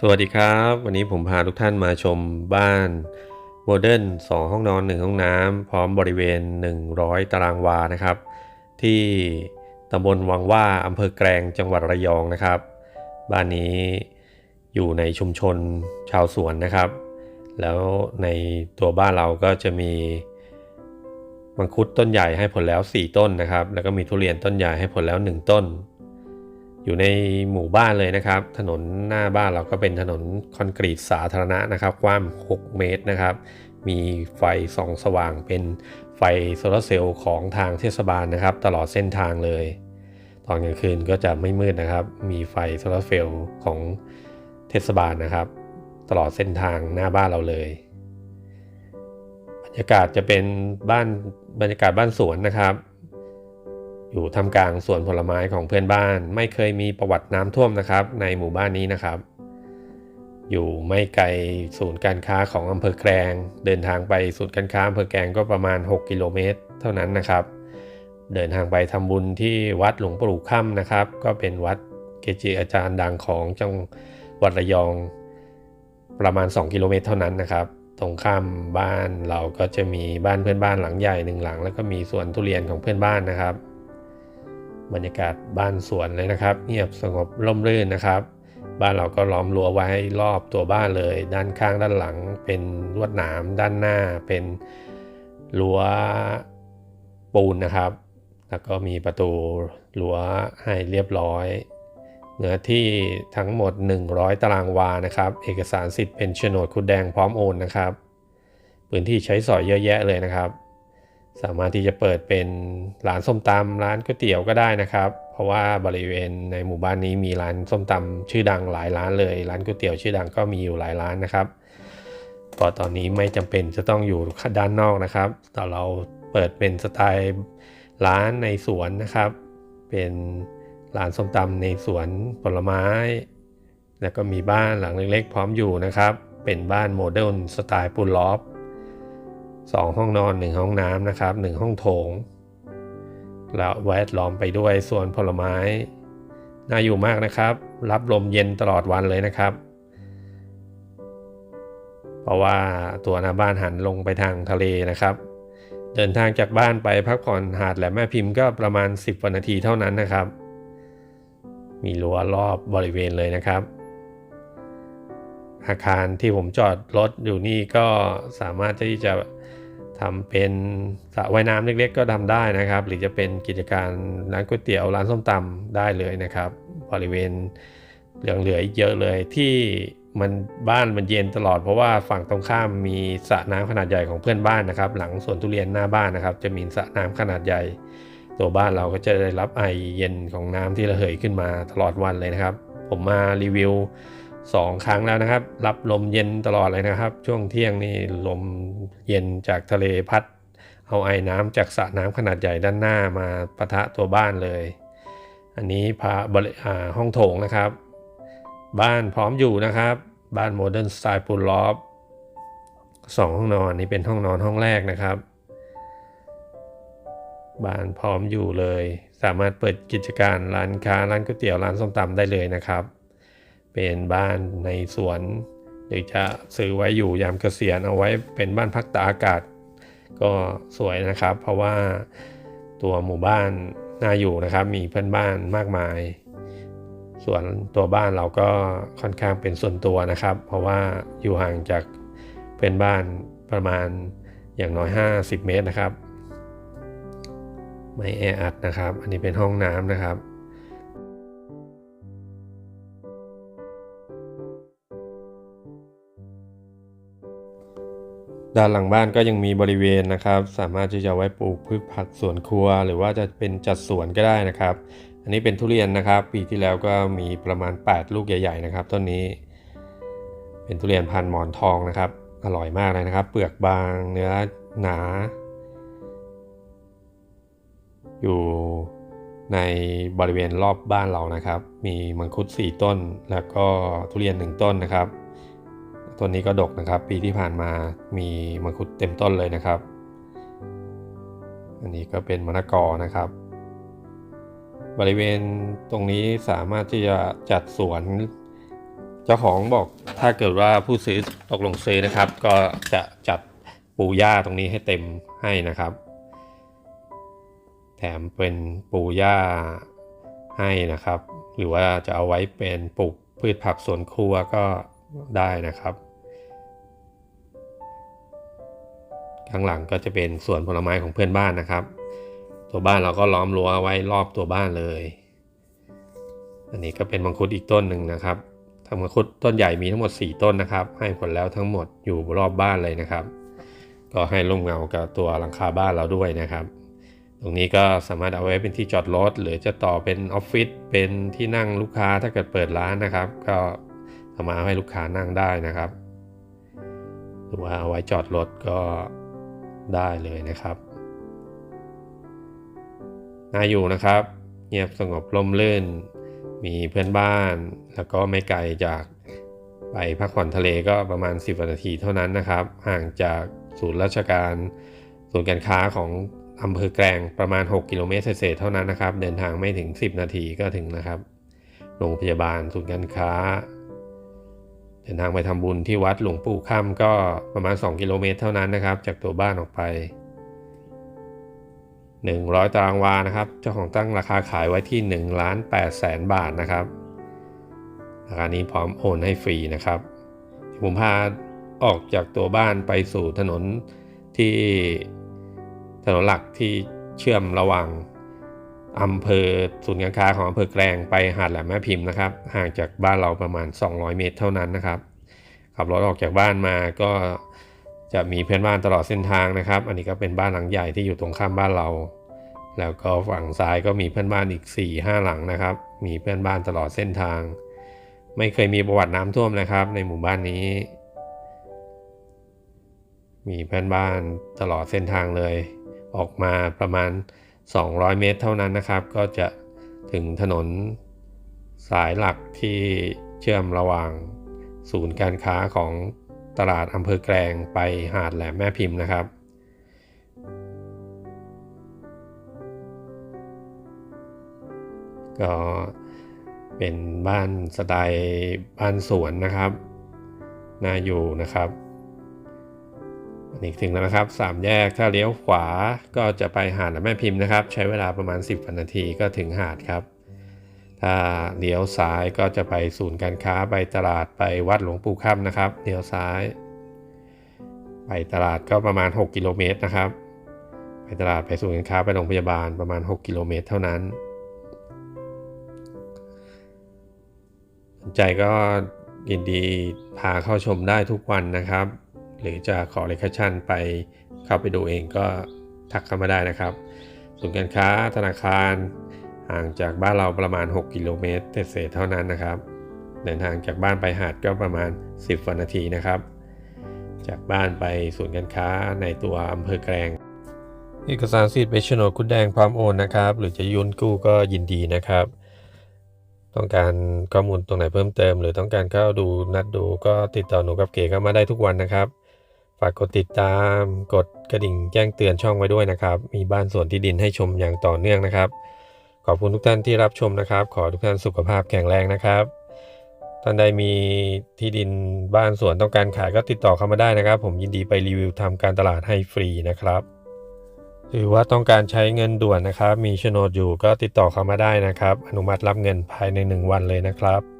สวัสดีครับ วันนี้ผมพาทุกท่านมาชมบ้านโมเดิร์น2ห้องนอน 1 ห้องน้ำพร้อมบริเวณ 100 ตารางวานะครับ ที่ตำบลวังว่าอำเภอแกลงจังหวัดระยองนะครับ บ้านนี้อยู่ในชุมชนชาวสวนนะครับ แล้วในตัวบ้านเราก็จะมีมังคุดต้นใหญ่ให้ผลแล้ว 4 ต้นนะครับ แล้วก็มีทุเรียนต้นใหญ่ให้ผลแล้ว 1 ต้น อยู่ในหมู่บ้านเลยนะครับ ถนนหน้าบ้านเราก็เป็นถนนคอนกรีตสาธารณะนะครับ กว้าง 6 เมตรนะครับ มีไฟส่องสว่างเป็นไฟโซลาเซลล์ของทางเทศบาลนะครับ ตลอดเส้นทางเลย ตอนกลางคืนก็จะไม่มืดนะครับ มีไฟโซลาเซลล์ของเทศบาลนะครับ ตลอดเส้นทางหน้าบ้านเราเลย บรรยากาศจะเป็นบ้านบรรยากาศบ้านสวนนะครับ อยู่ทำกลางสวนผลไม้ของเพื่อนบ้าน ไม่เคยมีประวัติน้ำท่วมนะครับ ในหมู่บ้านนี้นะครับ อยู่ไม่ไกลศูนย์การค้าของอำเภอแกลงเดินทางไปศูนย์การค้าอำเภอแกลงก็ประมาณ 6 กิโลเมตร เท่านั้นนะครับ เดินทางไปทำบุญที่วัดหลวงปู่ค่ำนะครับ ก็เป็นวัดเกจิอาจารย์ดังของจังหวัดระยอง ประมาณ 2 กิโลเมตรเท่านั้นนะครับตรงข้ามบ้านเราก็จะมีบ้านเพื่อนบ้านหลังใหญ่หนึ่งหลัง แล้วก็มีสวนทุเรียนของเพื่อนบ้านนะครับ บรรยากาศบ้านสวนเลยนะครับ เงียบสงบร่มรื่นนะครับ บ้านเราก็ล้อมรั้วไว้รอบตัวบ้านเลย ด้านข้างด้านหลังเป็นลวดหนาม ด้านหน้าเป็นรั้วปูนนะครับ แล้วก็มีประตูรั้วให้เรียบร้อยเนื้อที่ทั้งหมด 100 ตารางวานะครับ เอกสารสิทธิ์เป็นโฉนดคุดแดงพร้อมโอนนะครับ พื้นที่ใช้สอยเยอะแยะเลยนะครับ สามารถที่จะเปิดเป็นร้านส้มตำร้านก๋วยเตี๋ยวก็ได้นะครับ เพราะว่าบริเวณในหมู่บ้านนี้มีร้านส้มตำชื่อดังหลายร้านเลย ร้านก๋วยเตี๋ยวชื่อดังก็มีอยู่หลายร้านนะครับก็ตอนนี้ไม่จำเป็นจะต้องอยู่ด้านนอกนะครับ แต่เราเปิดเป็นสไตล์ร้านในสวนนะครับ เป็นร้านส้มตำในสวนผลไม้ แล้วก็มีบ้านหลังเล็กๆ พร้อมอยู่นะครับ เป็นบ้านโมเดิร์นสไตล์ปูนลอฟ สองห้องนอนหนึ่งห้องน้ำนะครับหนึ่งห้องโถง แล้วแวดล้อมไปด้วยสวนผลไม้ น่าอยู่มากนะครับ รับลมเย็นตลอดวันเลยนะครับ เพราะว่าตัวหน้าบ้านหันลงไปทางทะเลนะครับ เดินทางจากบ้านไปพักผ่อนหาดแหลมแม่พิมพ์ก็ประมาณ 10วนาทีเท่านั้นนะครับ มีรั้วรอบบริเวณเลยนะครับอาคารที่ผมจอดรถอยู่นี่ก็สามารถที่จะ ทำเป็นสระว่ายน้ำเล็กๆ ก็ทำได้นะครับ หรือจะเป็นกิจการร้านก๋วยเตี๋ยวร้านส้มตำได้เลยนะครับ บริเวณเหลืองเหลืออีกเยอะเลยที่มันบ้านมันเย็นตลอดเพราะว่าฝั่งตรงข้ามมีสระน้ำขนาดใหญ่ของเพื่อนบ้านนะครับ หลังสวนทุเรียนหน้าบ้านนะครับ จะมีสระน้ำขนาดใหญ่ ตัวบ้านเราก็จะได้รับไอเย็นของน้ำที่ระเหยขึ้นมาตลอดวันเลยนะครับ ผมมารีวิว 2 ครั้งแล้วนะครับ รับลมเย็นตลอดเลยนะครับ ช่วงเที่ยงนี่ลมเย็นจากทะเลพัด เอาไอ้น้ำจากสระน้ำขนาดใหญ่ด้านหน้ามาปะทะตัวบ้านเลย อันนี้พาบริาห้องโถงนะครับ บ้านพร้อมอยู่นะครับ บ้านโมเดิร์นสไตล์ปูลลอฟสองห้องนอนนี่เป็นห้องนอนห้องแรกนะครับบ้านพร้อมอยู่เลย สามารถเปิดกิจการร้านค้าร้านก๋วยเตี๋ยวร้านส้มตำได้เลยนะครับ เป็นบ้านในสวนหรือจะซื้อไว้อยู่ยามเกษียณเอาไว้เป็นบ้านพักตากอากาศ ก็สวยนะครับ เพราะว่าตัวหมู่บ้านน่าอยู่นะครับ มีเพื่อนบ้านมากมาย ส่วนตัวบ้านเราก็ค่อนข้างเป็นส่วนตัวนะครับ เพราะว่าอยู่ห่างจากเพื่อนบ้านประมาณอย่างน้อย 50 เมตรนะครับ ไม่แออัดนะครับ อันนี้เป็นห้องน้ำนะครับ ด้านหลังบ้านก็ยังมีบริเวณนะครับ สามารถที่จะไว้ปลูกพืชผักสวนครัว หรือว่าจะเป็นจัดสวนก็ได้นะครับ อันนี้เป็นทุเรียนนะครับ ปีที่แล้วก็มีประมาณ 8 ลูกใหญ่ ๆ นะครับต้นนี้ เป็นทุเรียนพันหมอนทองนะครับ อร่อยมากเลยนะครับ เปลือกบางเนื้อหนา อยู่ในบริเวณรอบบ้านเรานะครับ มีมังคุด 4 ต้น แล้วก็ทุเรียน 1 ต้นนะครับ ต้นนี้ก็ดกนะครับ ปีที่ผ่านมามีมังคุดเต็มต้นเลยนะครับ อันนี้ก็เป็นมะละกอนะครับ บริเวณตรงนี้สามารถที่จะจัดสวน เจ้าของบอกถ้าเกิดว่าผู้ซื้อตกลงซื้อนะครับ ก็จะจัดปูหญ้าตรงนี้ให้เต็มให้นะครับ แถมเป็นปูหญ้าให้นะครับ หรือว่าจะเอาไว้เป็นปลูกพืชผักสวนครัวก็ได้นะครับ ข้างหลังก็จะเป็นสวนผลไม้ของเพื่อนบ้านนะครับ ตัวบ้านเราก็ล้อมรั้วไว้รอบตัวบ้านเลย อันนี้ก็เป็นมังคุดอีกต้นหนึ่งนะครับทางมังคุดต้นใหญ่มีทั้งหมด 4 ต้นนะครับ ให้ผลแล้วทั้งหมดอยู่รอบบ้านเลยนะครับ ก็ให้ร่มเงากับตัวหลังคาบ้านเราด้วยนะครับ ตรงนี้ก็สามารถเอาไว้เป็นที่จอดรถหรือจะต่อเป็นออฟฟิศเป็นที่นั่งลูกค้าถ้าเกิดเปิดร้านนะครับ ก็สามารถให้ลูกค้านั่งได้นะครับ หรือว่าเอาไว้จอดรถก็ ได้เลยนะครับน่าอยู่นะครับ เงียบสงบร่มรื่น มีเพื่อนบ้าน แล้วก็ไม่ไกลจากไปพักผ่อนทะเลก็ประมาณ 10นาทีเท่านั้นนะครับ ห่างจากศูนย์ราชการศูนย์การค้าของอำเภอแกลงประมาณ 6 กิโลเมตรเศษเท่านั้นนะครับ เดินทางไม่ถึง 10 นาทีก็ถึงนะครับ โรงพยาบาลศูนย์การค้า เดินทางไปทำบุญที่วัดหลวงปู่ค่ำก็ประมาณ 2 กิโลเมตรเท่านั้นนะครับ จากตัวบ้านออกไป 100 ตารางวานะครับ เจ้าของตั้งราคาขายไว้ที่1ล้าน8แสนบาทนะครับราคานี้พร้อมโอนให้ฟรีนะครับ ผมพาออกจากตัวบ้านไปสู่ถนนที่ถนนหลักที่เชื่อมระหว่าง อำเภอศูนย์การค้าของอำเภอแกลงไปหาดแหลมแม่พิมพ์นะครับ ห่างจากบ้านเราประมาณ 200 เมตรเท่านั้นนะครับ ขับรถออกจากบ้านมาก็จะมีเพื่อนบ้านตลอดเส้นทางนะครับ อันนี้ก็เป็นบ้านหลังใหญ่ที่อยู่ตรงข้ามบ้านเรา แล้วก็ฝั่งซ้ายก็มีเพื่อนบ้านอีก 4-5หลังนะครับ มีเพื่อนบ้านตลอดเส้นทาง ไม่เคยมีประวัติน้ำท่วมนะครับ ในหมู่บ้านนี้ มีเพื่อนบ้านตลอดเส้นทางเลย ออกมาประมาณ 200 เมตรเท่านั้นนะครับ ก็จะถึงถนนสายหลักที่เชื่อมระหว่างศูนย์การค้าของตลาดอำเภอแกลงไปหาดแหลมแม่พิมพ์นะครับ ก็เป็นบ้านสไตล์บ้านสวนนะครับ น่าอยู่นะครับ นนี้ถึงแล้วนะครับสามแยกถ้าเลี้ยวขวาก็จะไปหาดแม่พิมพ์นะครับ ใช้เวลาประมาณ 10นาทีก็ถึงหาดครับ ถ้าเลี้ยวซ้ายก็จะไปศูนย์การค้าไปตลาดไปวัดหลวงปู่ค่ำนะครับเลี้ยวซ้าย ไปตลาดก็ประมาณ 6 กิโลเมตรนะครับ ไปตลาดไปศูนย์การค้าไปโรงพยาบาลประมาณ 6 กิโลเมตรเท่านั้นสนใจก็ยินดีพาเข้าชมได้ทุกวันนะครับ หรือจะขอเลคชั่นไปเข้าไปดูเองก็ทักเข้ามาได้นะครับศูนย์การค้าธนาคาร ห่างจากบ้านเราประมาณ 6 กิโลเมตรเศษเท่านั้นนะครับ เดินทางจากบ้านไปหาดก็ประมาณ 10วนาทีนะครับ จากบ้านไปศูนย์การค้าในตัวอำเภอแกลงเอกสารสิทธิ์ใบโฉนดคุณแดงพร้อมโอนนะครับ หรือจะยุนกู้ก็ยินดีนะครับ ต้องการข้อมูลตรงไหนเพิ่มเติม หรือต้องการเข้าดูนัดดูก็ติดต่อหนูกับเก๋เข้ามาได้ทุกวันนะครับ ฝากกดติดตามกดกระดิ่งแจ้งเตือนช่องไว้ด้วยนะครับ มีบ้านสวนที่ดินให้ชมอย่างต่อเนื่องนะครับ ขอบคุณทุกท่านที่รับชมนะครับ ขอทุกท่านสุขภาพแข็งแรงนะครับ ท่านใดมีที่ดินบ้านสวนต้องการขายก็ติดต่อเข้ามาได้นะครับ ผมยินดีไปรีวิวทำการตลาดให้ฟรีนะครับหรือว่าต้องการใช้เงินด่วนนะครับ มีโฉนดอยู่ก็ติดต่อเข้ามาได้นะครับ อนุมัติรับเงินภายใน 1 วันเลยนะครับ